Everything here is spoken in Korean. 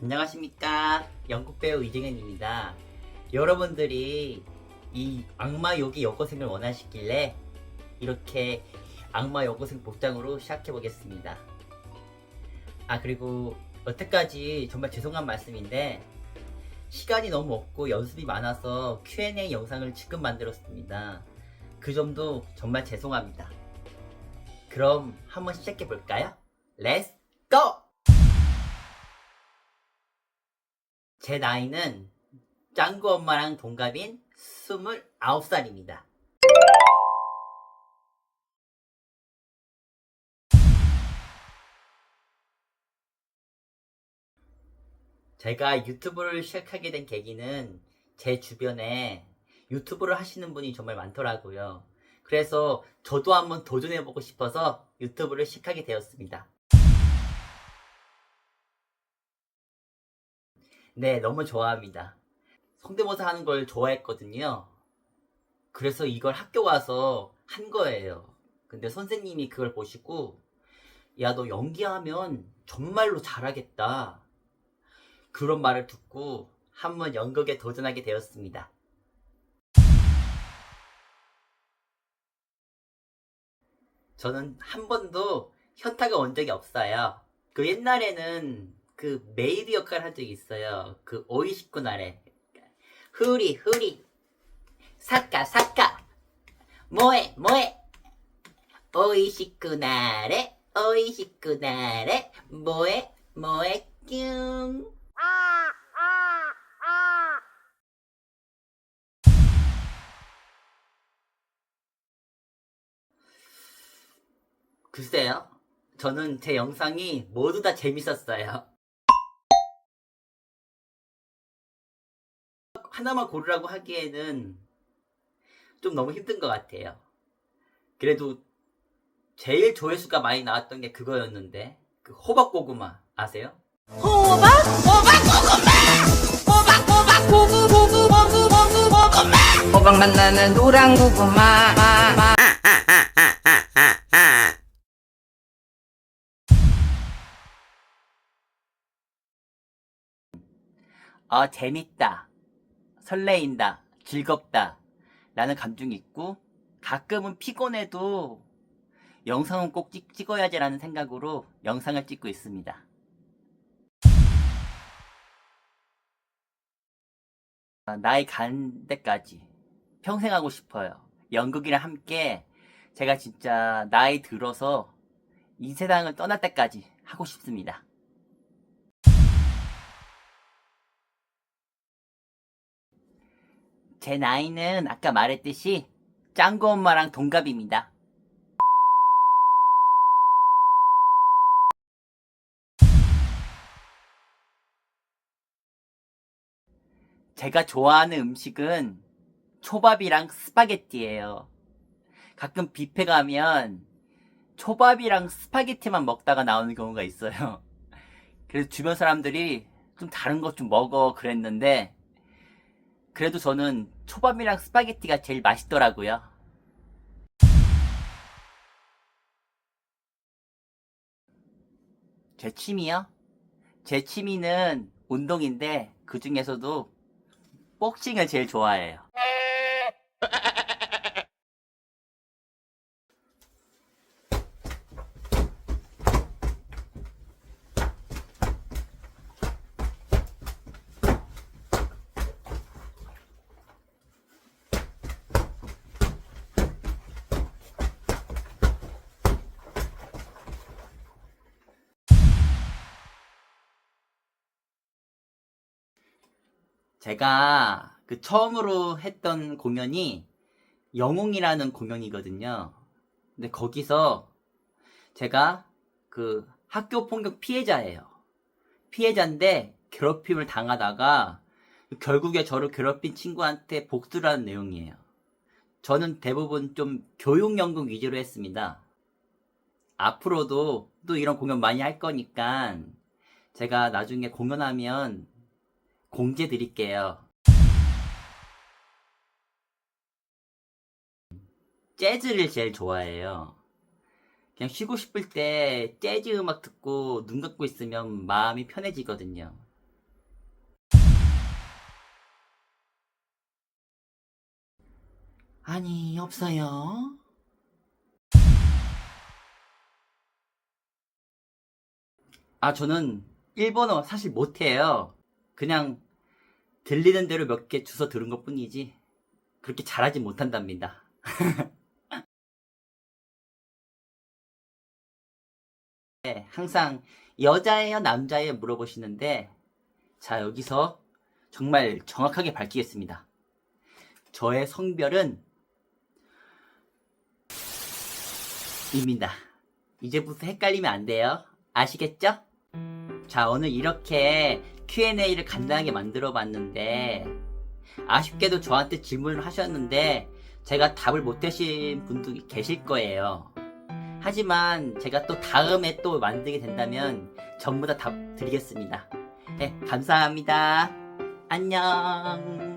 안녕하십니까 영국 배우 이정현입니다. 여러분들이 이 악마 요기 여고생을 원하시길래 이렇게 악마 여고생 복장으로 시작해 보겠습니다. 아 그리고 여태까지 정말 죄송한 말씀인데 시간이 너무 없고 연습이 많아서 Q&A 영상을 지금 만들었습니다. 그 점도 정말 죄송합니다. 그럼 한번 시작해 볼까요? 렛츠 고! 제 나이는 짱구 엄마랑 동갑인 29살입니다. 제가 유튜브를 시작하게 된 계기는 제 주변에 유튜브를 하시는 분이 정말 많더라고요. 그래서 저도 한번 도전해보고 싶어서 유튜브를 시작하게 되었습니다. 네, 너무 좋아합니다. 성대모사 하는 걸 좋아했거든요. 그래서 이걸 학교 가서 한 거예요. 근데 선생님이 그걸 보시고, 야, 너 연기하면 정말로 잘하겠다. 그런 말을 듣고 한번 연극에 도전하게 되었습니다. 저는 한 번도 현타가 온 적이 없어요. 그 옛날에는 그 메이드 역할을 한 적이 있어요. 그 오이시쿠 날에. 흐리, 흐리. 사까, 사까. 뭐해, 뭐해. 오이시쿠 날에, 오이시쿠 날에. 뭐해, 뭐해, 뀨. 글쎄요. 저는 제 영상이 모두 다 재밌었어요. 하나만 고르라고 하기에는 좀 너무 힘든 것 같아요. 그래도 제일 조회수가 많이 나왔던 게 그거였는데 그 호박 고구마 아세요? 호박 호박 고구마 호박 호박 고구 고구 고구 고구 고구마 호박 만나는 노란 고구마 마, 마. 아 재밌다, 설레인다, 즐겁다 라는 감정이 있고 가끔은 피곤해도 영상은 꼭 찍, 찍어야지 라는 생각으로 영상을 찍고 있습니다. 아, 나이 간 데까지 평생 하고 싶어요. 연극이랑 함께 제가 진짜 나이 들어서 이 세상을 떠날 때까지 하고 싶습니다. 제 나이는 아까 말했듯이 짱구 엄마랑 동갑입니다. 제가 좋아하는 음식은 초밥이랑 스파게티예요. 가끔 뷔페 가면 초밥이랑 스파게티만 먹다가 나오는 경우가 있어요. 그래서 주변 사람들이 좀 다른 것 좀 먹어 그랬는데 그래도 저는 초밥이랑 스파게티가 제일 맛있더라고요. 제 취미요? 제 취미는 운동인데 그 중에서도 복싱을 제일 좋아해요. 제가 그 처음으로 했던 공연이 영웅이라는 공연이거든요. 근데 거기서 제가 그 학교 폭력 피해자예요. 피해자인데 괴롭힘을 당하다가 결국에 저를 괴롭힌 친구한테 복수를 하는 내용이에요. 저는 대부분 좀 교육 연극 위주로 했습니다. 앞으로도 또 이런 공연 많이 할 거니까 제가 나중에 공연하면 공제 드릴게요. 재즈를 제일 좋아해요. 그냥 쉬고 싶을 때 재즈 음악 듣고 눈 감고 있으면 마음이 편해지거든요. 아니, 없어요. 아, 저는 일본어 사실 못해요. 그냥 들리는 대로 몇 개 주워 들은 것 뿐이지. 그렇게 잘하지 못한답니다. 네, 항상 여자예요, 남자예요 물어보시는데, 자, 여기서 정말 정확하게 밝히겠습니다. 저의 성별은 입니다. 이제부터 헷갈리면 안 돼요. 아시겠죠? 자, 오늘 이렇게 Q&A를 간단하게 만들어 봤는데, 아쉽게도 저한테 질문을 하셨는데, 제가 답을 못 하신 분도 계실 거예요. 하지만 제가 또 다음에 또 만들게 된다면 전부 다 답 드리겠습니다. 네, 감사합니다. 안녕.